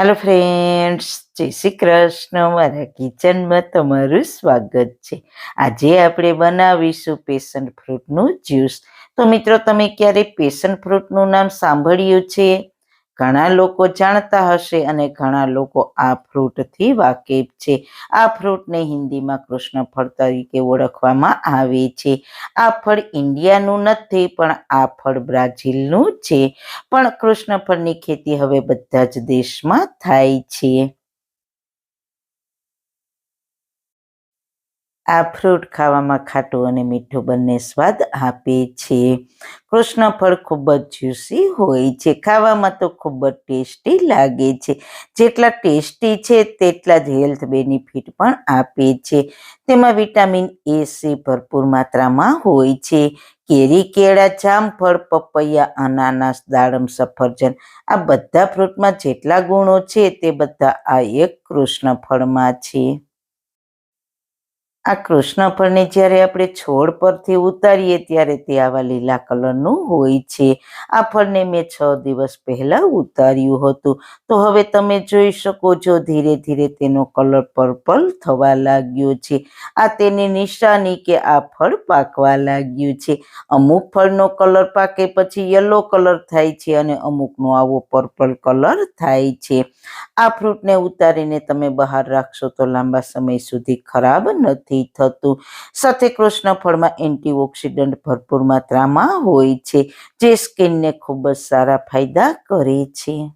Hello friends જય શ્રી કૃષ્ણ. મારા કિચનમાં તમારું સ્વાગત છે. આજે આપણે બનાવીશું પેશન ફ્રૂટનું જ્યુસ. તો મિત્રો, તમે ક્યારે પેશન ફ્રૂટનું નામ સાંભળ્યું છે? ઘણા લોકો જાણતા હશે અને ઘણા લોકો આ ફ્રૂટથી વાકેફ છે. આ ફ્રૂટને હિન્દીમાં કૃષ્ણ ફળ તરીકે ઓળખવામાં આવે છે. આ ફળ ઇન્ડિયાનું નથી, પણ આ ફળ બ્રાઝિલનું છે. પણ કૃષ્ણ ફળની ખેતી હવે બધા જ દેશમાં થાય છે. આ ફ્રૂટ ખાવામાં ખાટું અને મીઠું બંને સ્વાદ આપે છે. કૃષ્ણ ફળ ખૂબ જ જ્યુસી હોય છે. ખાવામાં તો ખૂબ જ ટેસ્ટી લાગે છે. જેટલા ટેસ્ટી છે તેટલા જ હેલ્થ બેનિફિટ પણ આપે છે. તેમાં વિટામિન એ, સી ભરપૂર માત્રામાં હોય છે. કેરી, કેળા જામફળ પપૈયા, અનાનસ, દાડમ, સફરજન આ બધા ફ્રૂટમાં જેટલા ગુણો છે તે બધા આ એક કૃષ્ણ ફળમાં છે. આ કૃષ્ણ ફળને જ્યારે આપણે છોડ પરથી ઉતારીએ ત્યારે તે આવા લીલા કલરનું હોય છે. આ ફળને મેં છ દિવસ પહેલા ઉતાર્યું હતું. તો હવે તમે જોઈ શકો છો, ધીરે ધીરે તેનો કલર પર્પલ થવા લાગ્યો છે. આ તેની નિશાની કે આ ફળ પાકવા લાગ્યું છે. અમુક ફળનો કલર પાકે પછી યલો કલર થાય છે અને અમુકનો આવો પર્પલ કલર થાય છે. આ ફ્રૂટને ઉતારીને તમે બહાર રાખશો તો લાંબા સમય સુધી ખરાબ નથી નથી થતું. સાથે કૃષ્ણ ફળમાં એન્ટીઓક્સિડન્ટ ભરપૂર માત્રામાં હોય છે, જે સ્કિનને ખૂબ જ સારા ફાયદા કરે છે.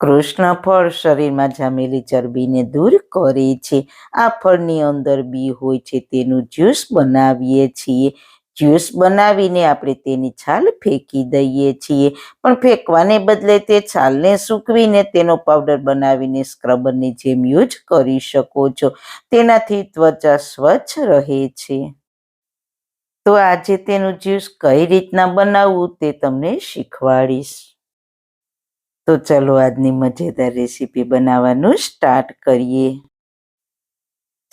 કૃષ્ણ ફળ શરીરમાં જામેલી ચરબીને દૂર કરે છે. આ ફળની અંદર બી હોય છે, તેનું જ્યુસ બનાવીએ છીએ. જ્યુસ બનાવીને આપણે તેની છાલ ફેંકી દઈએ છીએ. પણ ફેંકવાને બદલે તે છાલને સૂકવીને તેનો પાવડર બનાવીને સ્ક્રબરની જેમ યુઝ કરી શકો છો. તેનાથી ત્વચા સ્વચ્છ રહે છે. તો આજે તેનું જ્યુસ કઈ રીતના બનાવવું તે તમને શીખવાડીશ. તો ચલો આજની મજેદાર રેસીપી બનાવવાનું સ્ટાર્ટ કરીએ.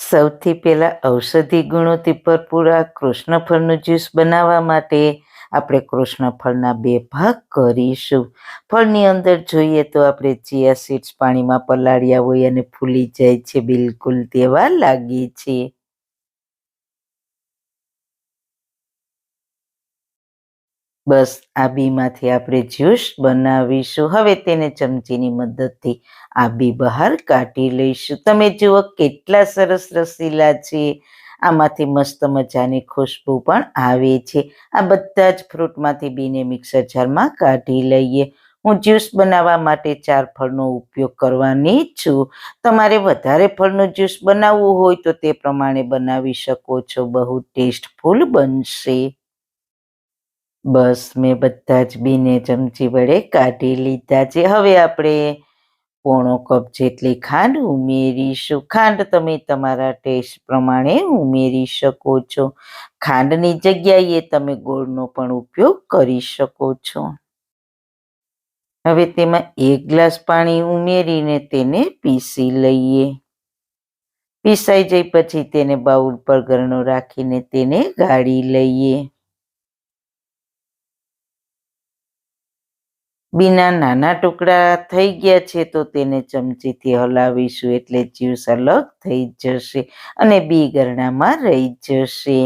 સૌથી પહેલાં ઔષધિ ગુણોથી ભરપૂર આ કૃષ્ણફળનું જ્યુસ બનાવવા માટે આપણે કૃષ્ણફળના બે ભાગ કરીશું. ફળની અંદર જોઈએ તો આપણે ચિયા સીડ્સ પાણીમાં પલાળ્યા હોય અને ફૂલી જાય છે, બિલકુલ તેવા લાગે છે. બસ આ બીમાંથી આપણે જ્યુસ બનાવીશું. હવે તેને ચમચીની મદદથી આ બી બહાર કાઢી લઈશું. તમે જુઓ કેટલા સરસ રસીલા છે. આમાંથી મસ્ત મજાની ખુશ્બુ પણ આવે છે. આ બધા જ ફ્રૂટમાંથી બીને મિક્સર જારમાં કાઢી લઈએ. હું જ્યુસ બનાવવા માટે ચાર ફળનો ઉપયોગ કરવાની છું. તમારે વધારે ફળનું જ્યુસ બનાવવું હોય તો તે પ્રમાણે બનાવી શકો છો. બહુ ટેસ્ટફુલ બનશે. બસ મેં બધા જ બીને ચમચી વડે કાઢી લીધા છે. હવે આપણે પોણો કપ જેટલી ખાંડ ઉમેરીશું. ખાંડ તમે તમારા ટેસ્ટ પ્રમાણે ઉમેરી શકો છો. ખાંડની જગ્યાએ તમે ગોળનો પણ ઉપયોગ કરી શકો છો. હવે તેમાં એક ગ્લાસ પાણી ઉમેરીને તેને પીસી લઈએ. પીસાઈ જાય પછી તેને બાઉલ પર ગરણો રાખીને તેને ગાળી લઈએ. બીના નાના ટુકડા થઈ ગયા છે તો તેને ચમચીથી હલાવીશું એટલે જ્યુસ અલગ થઈ જશે અને બી ગરણામાં રહી જશે.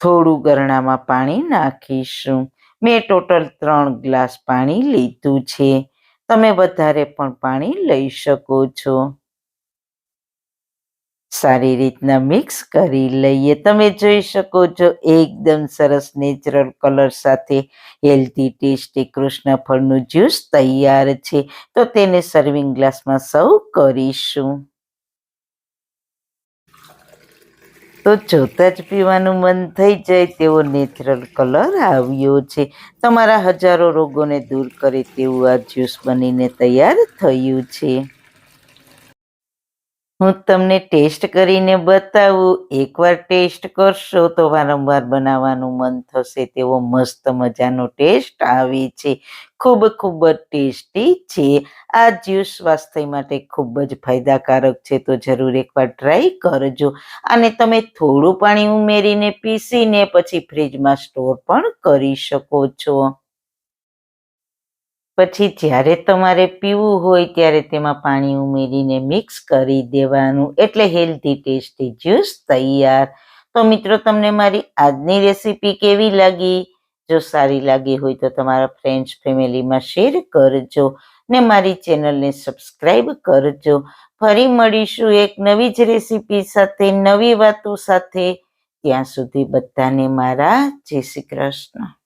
થોડું ગરણામાં પાણી નાખીશું. મેં ટોટલ ત્રણ ગ્લાસ પાણી લીધું છે. તમે વધારે પણ પાણી લઈ શકો છો. સારી રીતના મિક્સ કરી લઈએ. તમે જોઈ શકો છો, એકદમ સરસ નેચરલ કલર સાથે હેલ્ધી ટેસ્ટી કૃષ્ણ ફળનું જ્યુસ તૈયાર છે. તો તેને સર્વિંગ ગ્લાસમાં સર્વ કરીશું. તો જોતા જ પીવાનું મન થઈ જાય તેવો નેચરલ કલર આવ્યો છે. તમારા હજારો રોગોને દૂર કરે તેવું આ જ્યુસ બનીને તૈયાર થયું છે. હું તમને ટેસ્ટ કરીને બતાવું. એકવાર ટેસ્ટ કરશો તો વારંવાર બનાવવાનું મન થશે તેવો મસ્ત મજાનો ટેસ્ટ આવે છે. ખૂબ ખૂબ જ ટેસ્ટી છે. આ જ્યુસ સ્વાસ્થ્ય માટે ખૂબ જ ફાયદાકારક છે. તો જરૂર એકવાર ટ્રાય કરજો. અને તમે થોડું પાણી ઉમેરીને પીસીને પછી ફ્રીજમાં સ્ટોર પણ કરી શકો છો. પછી જ્યારે તમારે પીવું હોય ત્યારે તેમાં પાણી ઉમેરીને મિક્સ કરી દેવાનું. એટલે હેલ્ધી ટેસ્ટી જ્યુસ તૈયાર. તો મિત્રો, તમને મારી આજની રેસીપી કેવી લાગી? જો સારી લાગી હોય તો તમારા ફ્રેન્ડ્સ ફેમિલીમાં શેર કરજો ને મારી ચેનલને સબસ્ક્રાઈબ કરજો. ફરી મળીશું એક નવી જ રેસીપી સાથે, નવી વાતો સાથે. ત્યાં સુધી બધાને મારા જય શ્રી કૃષ્ણ.